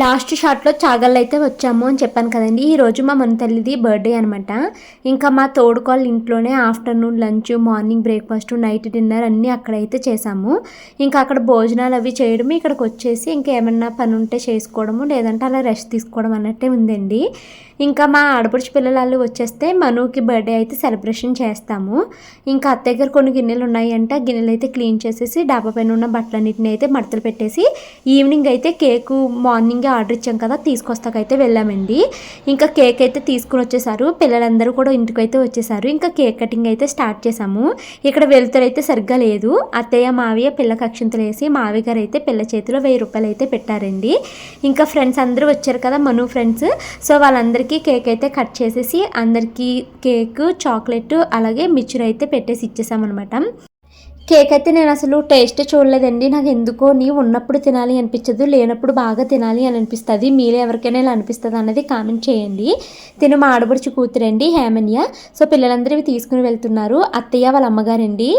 Last షాట్లో చాగళ్ళు అయితే వచ్చాము అని చెప్పాను కదండి. ఈరోజు మా మన తల్లిది బర్త్డే అనమాట ఇంకా మా తోడుకోళ్ళ ఇంట్లోనే afternoon lunch morning breakfast night dinner అన్నీ అక్కడైతే చేసాము ఇంకా అక్కడ భోజనాలు అవి చేయడం ఇక్కడికి వచ్చేసి ఇంకా ఏమన్నా పని ఉంటే చేసుకోవడము లేదంటే అలా రెస్ట్ తీసుకోవడం అన్నట్టే ఉందండి. ఇంకా మా ఆడపడుచు పిల్లలు వచ్చేస్తే మనుకి బర్త్డే అయితే సెలబ్రేషన్ చేస్తాము. ఇంకా అత్త దగ్గర కొన్ని గిన్నెలు ఉన్నాయంటే ఆ గిన్నెలు అయితే క్లీన్ చేసేసి డాబా పైన ఉన్న బట్టలన్నిటిని అయితే మడతలు పెట్టేసి ఈవినింగ్ అయితే కేకు మార్నింగ్ ఆర్డర్ ఇచ్చాం కదా తీసుకొస్తాకైతే వెళ్ళామండి. ఇంకా కేక్ అయితే తీసుకుని వచ్చేసారు. పిల్లలందరూ కూడా ఇంటికి అయితే వచ్చేసారు. ఇంకా కేక్ కటింగ్ అయితే స్టార్ట్ చేసాము ఇక్కడ వెలుతురు అయితే సరిగ్గా లేదు. అత్తయ్య మావయ్య పిల్లకి అక్షింతలు వేసి మావయ్య గారు అయితే పిల్ల చేతిలో వెయ్యి రూపాయలు అయితే పెట్టారండి. ఇంకా ఫ్రెండ్స్ అందరూ వచ్చారు కదా మను ఫ్రెండ్స్. సో వాళ్ళందరికీ కేక్ అయితే కట్ చేసేసి అందరికీ కేక్ చాక్లెట్ అలాగే మిక్చర్ అయితే పెట్టేసి ఇచ్చేసామన్నమాట. కేక్ అయితే నేను అసలు టేస్ట్ చూడలేదండి. నాకు ఎందుకో నీ ఉన్నప్పుడు తినాలి అనిపించదు లేనప్పుడు బాగా తినాలి అని అనిపిస్తుంది. మీరు ఎవరికైనా ఇలా అనిపిస్తుంది అన్నది కామెంట్ చేయండి. తిను మా ఆడపడుచు కూతురండి హేమన్య. సో పిల్లలందరూ ఇవి తీసుకుని వెళ్తున్నారు. అత్తయ్య వాళ్ళ అమ్మగారండి.